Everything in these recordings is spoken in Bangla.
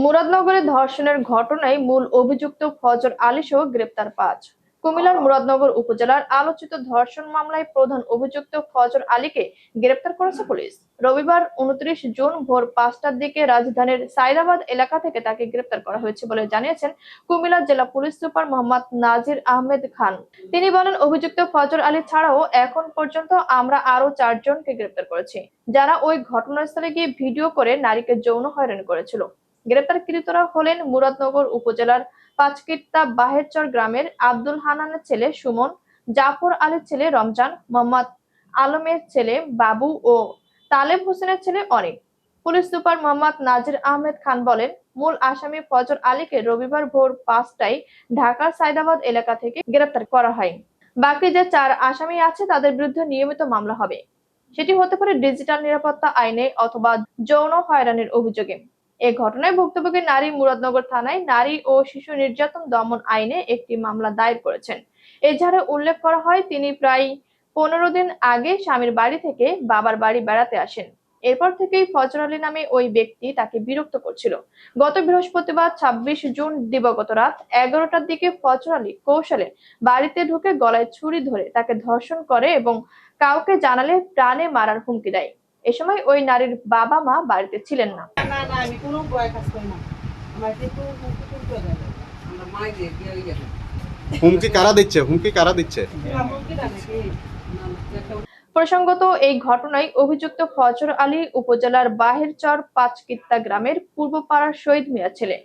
মুরাদনগরে ধর্ষণের ঘটনায় মূল অভিযুক্ত ফজর আলী সহ গ্রেপ্তার পাঁচ। কুমিল্লার মুরাদনগর উপজেলার আলোচিত ধর্ষণ মামলায় প্রধান অভিযুক্ত ফজর আলীকে গ্রেপ্তার করেছে পুলিশ। রবিবার উনত্রিশ জুন ভোর পাঁচটার দিকে রাজধানীর সাইদাবাদ এলাকা থেকে তাকে গ্রেপ্তার করা হয়েছে বলে জানিয়েছেন কুমিল্লা জেলা পুলিশ সুপার মোহাম্মদ নাজির আহমেদ খান। তিনি বলেন, অভিযুক্ত ফজর আলী ছাড়াও এখন পর্যন্ত আমরা আরও চারজনকে গ্রেপ্তার করেছি, যারা ওই ঘটনাস্থলে গিয়ে ভিডিও করে নারীকে যৌন হয়রানি করেছিল। গ্রেপ্তারকৃতরা হলেন মুরাদনগর উপজেলার পাঁচকিট্টা বাহেরচর গ্রামের আব্দুল হানানের ছেলে সুমন, জাফর আলীর ছেলে রমজান, মোহাম্মদ আলমের ছেলে বাবু ও তালেব হোসেনের ছেলে অনেক। পুলিশ সুপার মোহাম্মদ নাজির আহমেদ খান বলেন, মূল আসামি ফজর আলীকে রবিবার ভোর পাঁচটায় ঢাকার সাইদাবাদ এলাকা থেকে গ্রেপ্তার করা হয়। বাকি যে চার আসামি আছে, তাদের বিরুদ্ধে নিয়মিত মামলা হবে। সেটি হতে পারে ডিজিটাল নিরাপত্তা আইনে অথবা যৌন হয়রানির অভিযোগে। এ ঘটনায় ভুক্তভোগী নারী মুরাদনগর থানায় নারী ও শিশু নির্যাতন দমন আইনে একটি মামলা দায়ের করেছেন। এছাড়া উল্লেখ করা হয়, তিনি প্রায় পনেরো দিন আগে স্বামীর বাড়ি থেকে বাবার বাড়ি বেড়াতে আসেন। এরপর থেকেই ফজর আলী নামে ওই ব্যক্তি তাকে বিরক্ত করছিল। গত বৃহস্পতিবার ছাব্বিশ জুন দিবাগত রাত এগারোটার দিকে ফজর আলী কৌশলে বাড়িতে ঢুকে গলায় ছুরি ধরে তাকে ধর্ষণ করে এবং কাউকে জানালে প্রাণে মারার হুমকি দেয়। এ সময় ওই নারীর বাবা মা বাড়িতে ছিলেন না। হুমকি কারা দিচ্ছে? হুমকি কারা দিচ্ছে? প্রসঙ্গত এই ঘটনায় অভিযুক্ত ফজর আলী উপজেলার বাহিরচর পাঁচকিত্তা গ্রামের পূর্বপাড়ার শহীদ মিয়া ছেলে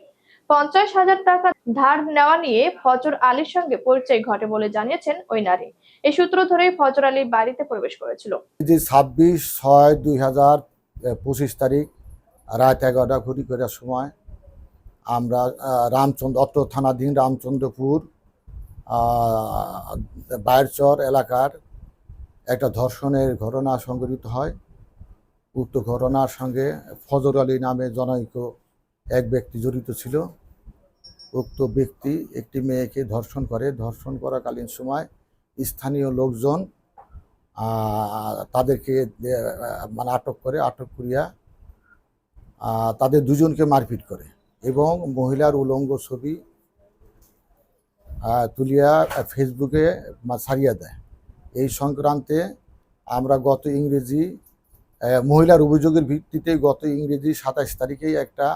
পঞ্চাশ হাজার টাকা ধার নেওয়া নিয়ে ফজর আলীর সঙ্গে পরিচয় ঘটে বলে জানিয়েছেন ওই নারী। এই সূত্র ধরেই ফজর আলী বাড়িতে প্রবেশ করেছিল। যে ছাব্বিশ ছয় দুই হাজার পঁচিশ তারিখ, রাত এগারোটা ঘুরি করার সময়, আমরা রামচন্দ্র, অত্র থানাধীন রামচন্দ্রপুর বায়েরচর এলাকার একটা ধর্ষণের ঘটনা সংঘটিত হয়। উক্ত ঘটনার সঙ্গে ফজর আলী নামে জনৈক এক ব্যক্তি জড়িত ছিল। উক্ত ব্যক্তি একটি মেয়েকে ধর্ষণ করে। ধর্ষণ করাকালীন সময় স্থানীয় লোকজন তাদেরকে মানে আটক করে, আটক করিয়া তাদের দুজনকে মারপিট করে এবং মহিলার উলঙ্গ ছবি তুলিয়া ফেসবুকে ছাড়িয়া দেয়। এই সংক্রান্তে আমরা গত ইংরেজি মহিলার অভিযোগের ভিত্তিতে গত ইংরেজি সাতাশ তারিখেই একটা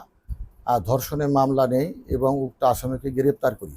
ধর্ষণের মামলা নেই এবং উক্ত আসামিকে গ্রেপ্তার করি।